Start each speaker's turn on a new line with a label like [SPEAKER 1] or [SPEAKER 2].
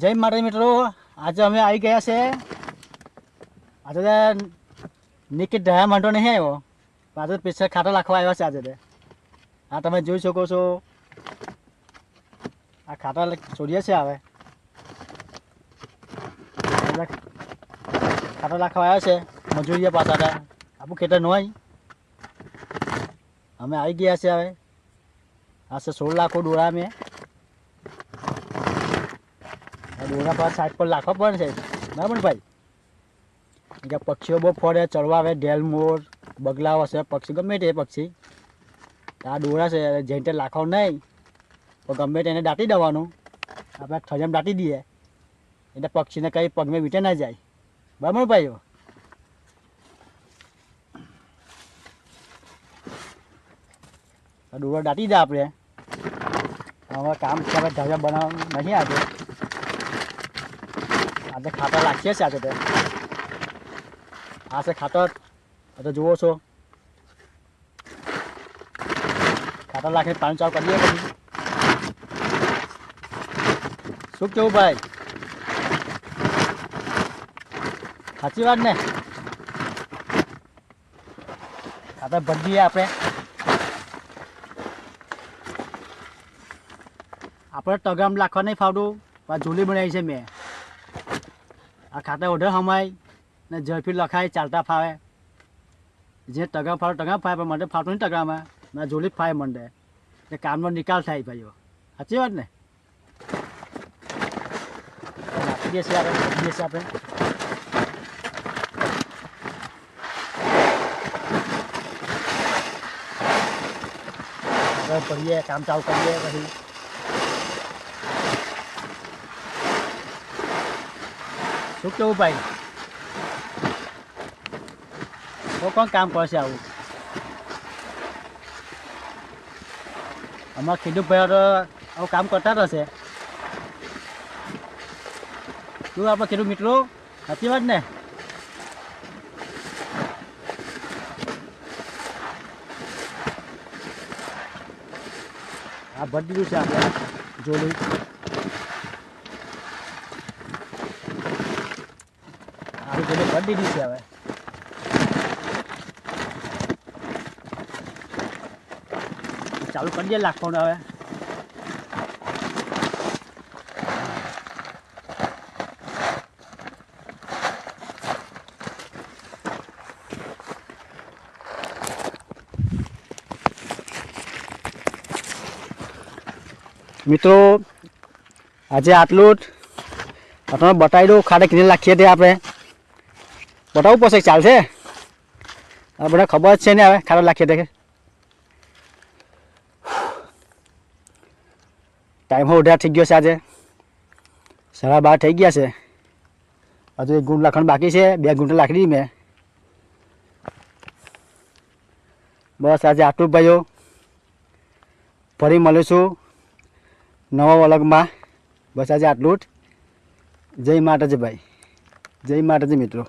[SPEAKER 1] જય માતા મિત્રો, આજે અમે આવી ગયા છે. આજે નિકિત ઢાયા માંડો નહીં આવ્યો આજે પૈસા ખાતા રાખવા આવ્યા છે આજે તે. આ તમે જોઈ શકો છો. આ ખાટા છોડીએ છે હવે. ખાતા લાખવા આવ્યા છે, મજૂરીએ પાછા હતા આપણું ખેતર ન હોય અમે આવી ગયા છે હવે. આ છે સોળ લાખો ડોળા મેં આ પાસે સાઈડ પર લાખવા પડે છે. બરાબર ભાઈ? કે પક્ષીઓ બહુ ફરે ચડવા આવે ઢેલ મોર, બગલાઓ હશે, પક્ષી ગમે તે પક્ષી. આ ડોરા છે જેને તે લાખો નહીં, તો ગમે તેને દાટી દેવાનું. આપણે થજમ દાટી દઈએ. એટલે પક્ષીને કંઈ પગમે વીટે ના જાય. બરાબર ભાઈઓ? ડોરો દાટી દે આપણે. હવે કામ હવે ઢગા બનાવવાનું નહીં આજે આજે ખાતર રાખીએ છીએ આજે તે. આ છે ખાતર. તો જુઓ છો. ખાતર રાખીને પાણી ચાલુ કરીએ પછી. શું કેવું ભાઈ? સાચી વાત ને? ખાતર ભરી આપણે. આપણે ટગામ લાખવા નહીં ફાવડું. પણ ઝૂલી બનાવી છે મેં. આ ખાતા ઓઢે હમાય, ને ઝડપી લખાય, ચાલતા ફાવે. જે ટગા ફાવે ટગા ફાવે, પણ મને ફાવતું નહીં ટગામાં. ના જોલી ફાય મંડે એટલે કામનો નિકાલ થાય ભાઈઓ. સાચી વાત ને? નાખી દઈએ આપણે, નાખી દઈએ પડીએ કામ ચાલુ કરીએ, પછી શું કેવું ભાઈ? કોણ કામ કરશે આવું? અમારા ખેડૂત ભાઈઓ તો આવું કામ કરતા જ હશે. શું આપણા ખેડૂત મિત્રો સાચી વાત ને? આ ભરી દીધું છે આપણે જોડું દીધી છે હવે. ચાલુ કરી દે લાખોને હવે. મિત્રો, આજે આટલું જ. તમે બતાવી દઉં ખાડે કિને રાખીએ તે આપણે. બતાવવું પડશે ચાલશે? આ બધા ખબર છે ને હવે ખાડો રાખીએ દેખે ટાઈમ હો ઉઠ્યા થઈ ગયો છે આજે. સાડા બાર થઈ ગયા છે. હજુ એક ગુંડ લાખણ બાકી છે, બે ગુંડ લાખી દીધી મેં. બસ આજે આટલું ભાઈઓ. ફરી મળીશું નવા વલગમાં. બસ આજે આટલું જ. જય માતાજી ભાઈ. જય માતાજી મિત્રો.